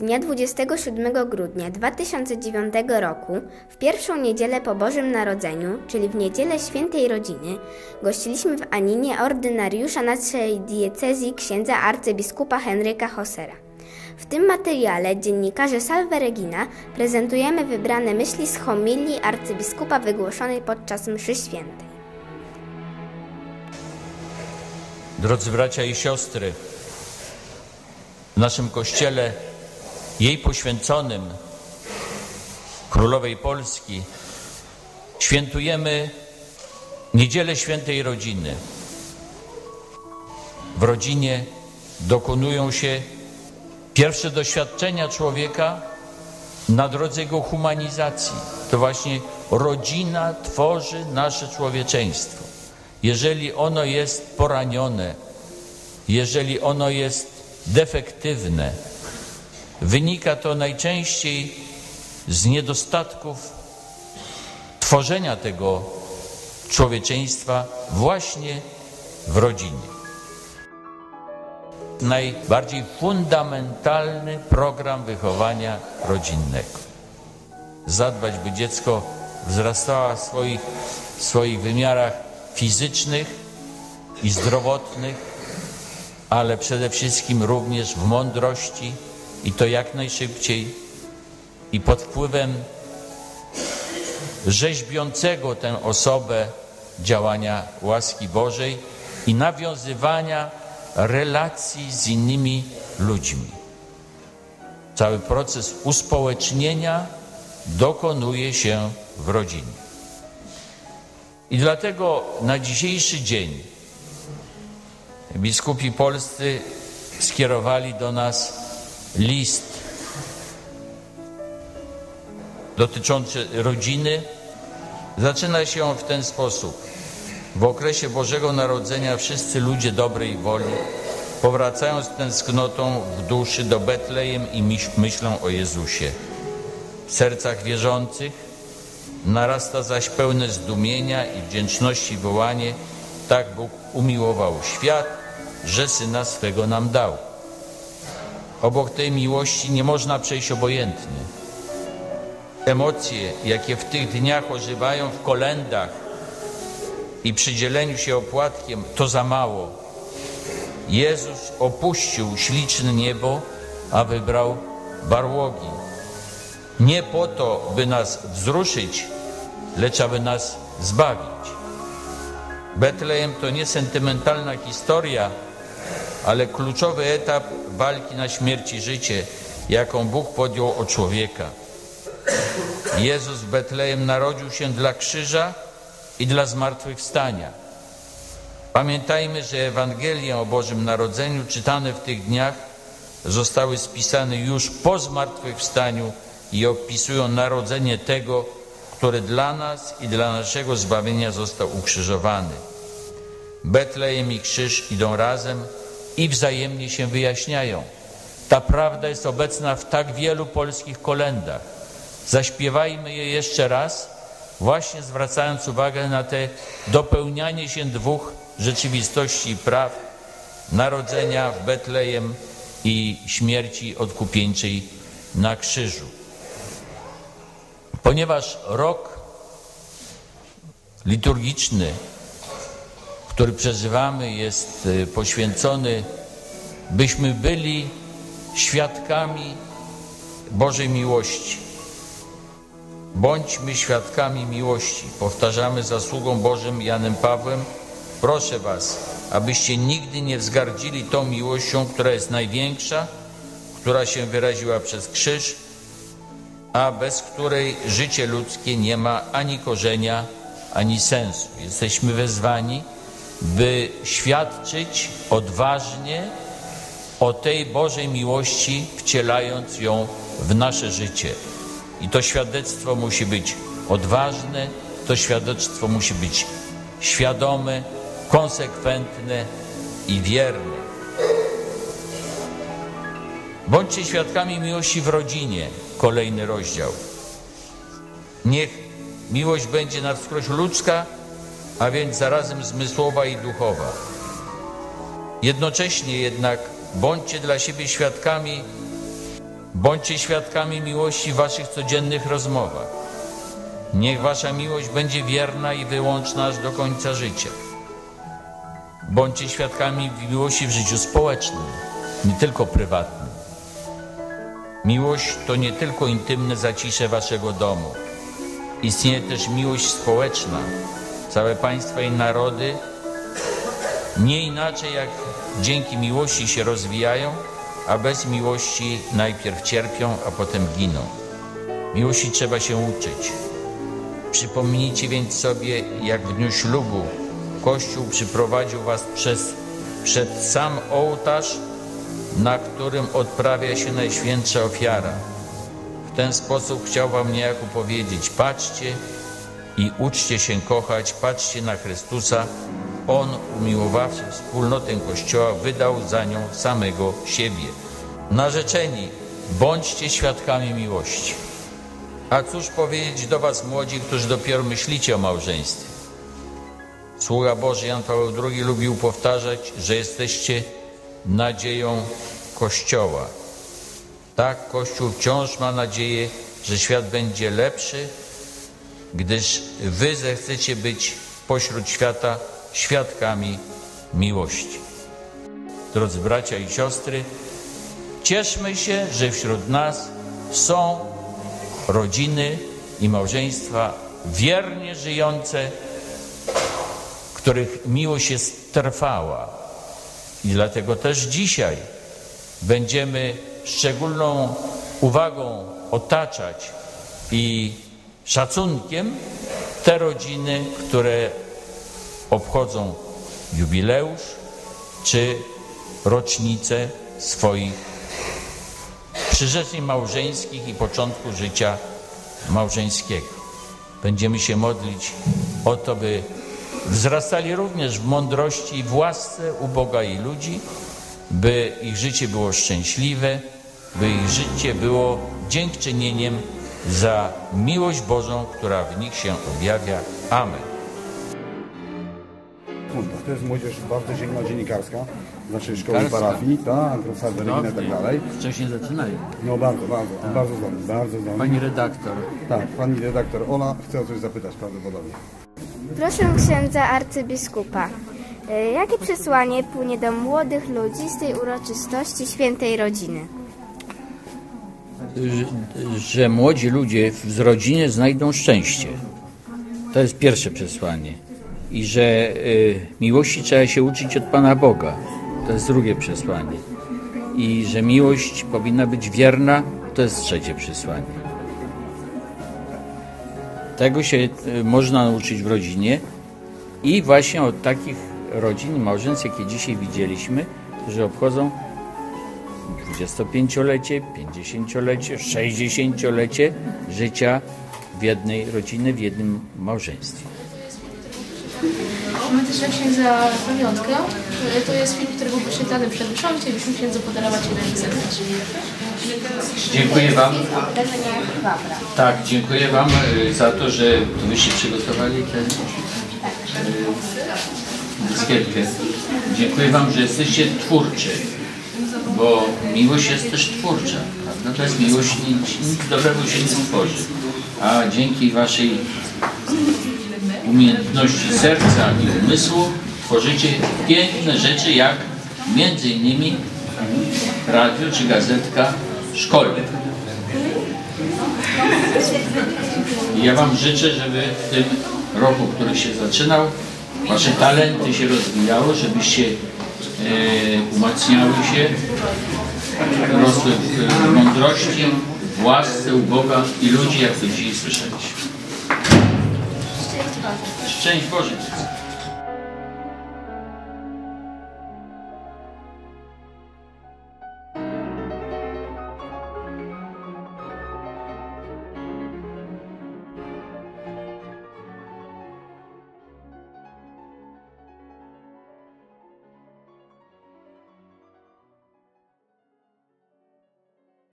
Dnia 27 grudnia 2009 roku, w pierwszą niedzielę po Bożym Narodzeniu, czyli w niedzielę Świętej Rodziny, gościliśmy w Aninie ordynariusza naszej diecezji księdza arcybiskupa Henryka Hosera. W tym materiale dziennikarze Salve Regina prezentujemy wybrane myśli z homilii arcybiskupa wygłoszonej podczas mszy świętej. Drodzy bracia i siostry, w naszym kościele, jej poświęconym, Królowej Polski, świętujemy Niedzielę Świętej Rodziny. W rodzinie dokonują się pierwsze doświadczenia człowieka na drodze jego humanizacji. To właśnie rodzina tworzy nasze człowieczeństwo. Jeżeli ono jest poranione, jeżeli ono jest defektywne. Wynika to najczęściej z niedostatków tworzenia tego człowieczeństwa właśnie w rodzinie. Najbardziej fundamentalny program wychowania rodzinnego. Zadbać, by dziecko wzrastało w swoich, w swoich wymiarach fizycznych i zdrowotnych, ale przede wszystkim również w mądrości i to jak najszybciej i pod wpływem rzeźbiącego tę osobę działania łaski Bożej i nawiązywania relacji z innymi ludźmi. Cały proces uspołecznienia dokonuje się w rodzinie. I dlatego na dzisiejszy dzień biskupi polscy skierowali do nas list dotyczący rodziny. Zaczyna się on w ten sposób. W okresie Bożego Narodzenia wszyscy ludzie dobrej woli powracają z tęsknotą w duszy do Betlejem i myślą o Jezusie. W sercach wierzących narasta zaś pełne zdumienia i wdzięczności wołanie tak Bóg umiłował świat, że Syna swego nam dał. Obok tej miłości nie można przejść obojętnie. Emocje, jakie w tych dniach ożywają w kolendach i przy dzieleniu się opłatkiem, to za mało. Jezus opuścił śliczne niebo, a wybrał barłogi. Nie po to, by nas wzruszyć, lecz aby nas zbawić. Betlejem to nie sentymentalna historia, ale kluczowy etap walki na śmierć i życie, jaką Bóg podjął o człowieka. Jezus w Betlejem narodził się dla krzyża i dla zmartwychwstania. Pamiętajmy, że Ewangelie o Bożym Narodzeniu czytane w tych dniach zostały spisane już po zmartwychwstaniu i opisują narodzenie tego, który dla nas i dla naszego zbawienia został ukrzyżowany. Betlejem i krzyż idą razem, i wzajemnie się wyjaśniają. Ta prawda jest obecna w tak wielu polskich kolendach. Zaśpiewajmy je jeszcze raz, właśnie zwracając uwagę na te dopełnianie się dwóch rzeczywistości i praw narodzenia w Betlejem i śmierci odkupieńczej na krzyżu. Ponieważ rok liturgiczny który przeżywamy, jest y, poświęcony, byśmy byli świadkami Bożej miłości. Bądźmy świadkami miłości. Powtarzamy zasługą Bożym Janem Pawłem. Proszę Was, abyście nigdy nie wzgardzili tą miłością, która jest największa, która się wyraziła przez krzyż, a bez której życie ludzkie nie ma ani korzenia, ani sensu. Jesteśmy wezwani, by świadczyć odważnie o tej Bożej miłości, wcielając ją w nasze życie. I to świadectwo musi być odważne, to świadectwo musi być świadome, konsekwentne i wierne. Bądźcie świadkami miłości w rodzinie, kolejny rozdział. Niech miłość będzie na wskroś ludzka, a więc zarazem zmysłowa i duchowa. Jednocześnie jednak bądźcie dla siebie świadkami Bądźcie świadkami miłości w waszych codziennych rozmowach. Niech wasza miłość będzie wierna i wyłączna aż do końca życia. Bądźcie świadkami miłości w życiu społecznym, nie tylko prywatnym. Miłość to nie tylko intymne zacisze waszego domu. Istnieje też miłość społeczna. Całe państwa i narody nie inaczej jak dzięki miłości się rozwijają, a bez miłości najpierw cierpią, a potem giną. Miłości trzeba się uczyć. Przypomnijcie więc sobie, jak w dniu ślubu Kościół przyprowadził was przez, przed sam ołtarz, na którym odprawia się najświętsza ofiara. W ten sposób chciał wam niejako powiedzieć: patrzcie i uczcie się kochać, patrzcie na Chrystusa. On, umiłowawszy wspólnotę Kościoła, wydał za nią samego siebie. Narzeczeni, bądźcie świadkami miłości. A cóż powiedzieć do was, młodzi, którzy dopiero myślicie o małżeństwie? Sługa Boży Jan Paweł II lubił powtarzać, że jesteście nadzieją Kościoła. Tak, Kościół wciąż ma nadzieję, że świat będzie lepszy, gdyż wy zechcecie być pośród świata świadkami miłości. Drodzy bracia i siostry, cieszmy się, że wśród nas są rodziny i małżeństwa wiernie żyjące, których miłość jest trwała. I dlatego też dzisiaj będziemy szczególną uwagą otaczać i szacunkiem te rodziny, które obchodzą jubileusz czy rocznicę swoich przyrzeczeń małżeńskich i początku życia małżeńskiego. Będziemy się modlić o to, by wzrastali również w mądrości i w łasce u Boga i ludzi, by ich życie było szczęśliwe, by ich życie było dziękczynieniem za miłość Bożą, która w nich się objawia. Amen. To jest młodzież bardzo silna dziennikarska, znaczy szkoły parafii, tak, profesor i tak dalej. Wcześniej zaczynają. No bardzo, bardzo, bardzo zdolny, bardzo zdolny. Pani redaktor, Tak, pani redaktor Ola chce o coś zapytać prawdopodobnie. Proszę księdza arcybiskupa. y, Jakie przesłanie płynie do młodych ludzi z tej uroczystości świętej rodziny? Że, młodzi ludzie w rodzinie znajdą szczęście. To jest pierwsze przesłanie. I że y, miłości trzeba się uczyć od Pana Boga. To jest drugie przesłanie. I że miłość powinna być wierna. To jest trzecie przesłanie. Tego się y, można nauczyć w rodzinie i właśnie od takich rodzin, małżeństw, jakie dzisiaj widzieliśmy, którzy obchodzą 25-lecie, 50-lecie, 60-lecie życia w jednej rodzinie, w jednym małżeństwie. Mamy też dla księdza pamiątkę. E, To jest film, który był wyświetlany przed mszą i chcielibyśmy księdzu podarować jeden egzemplarz. Dziękuję Wam. Tak, dziękuję Wam y, za to, że Wyście przygotowali tę y, dyskietkę. Dziękuję Wam, że jesteście twórczy, bo miłość jest też twórcza. Prawda? Bez miłości nic, nic dobrego się nie tworzy. A dzięki Waszej umiejętności serca i umysłu tworzycie piękne rzeczy, jak między innymi radio czy gazetka szkolna. I ja Wam życzę, żeby w tym roku, który się zaczynał, Wasze talenty się rozwijały, żebyście umacniały się, rosły w e, mądrości, w łasce u Boga i ludzi, jak to dzisiaj słyszeliśmy. Szczęść Boże!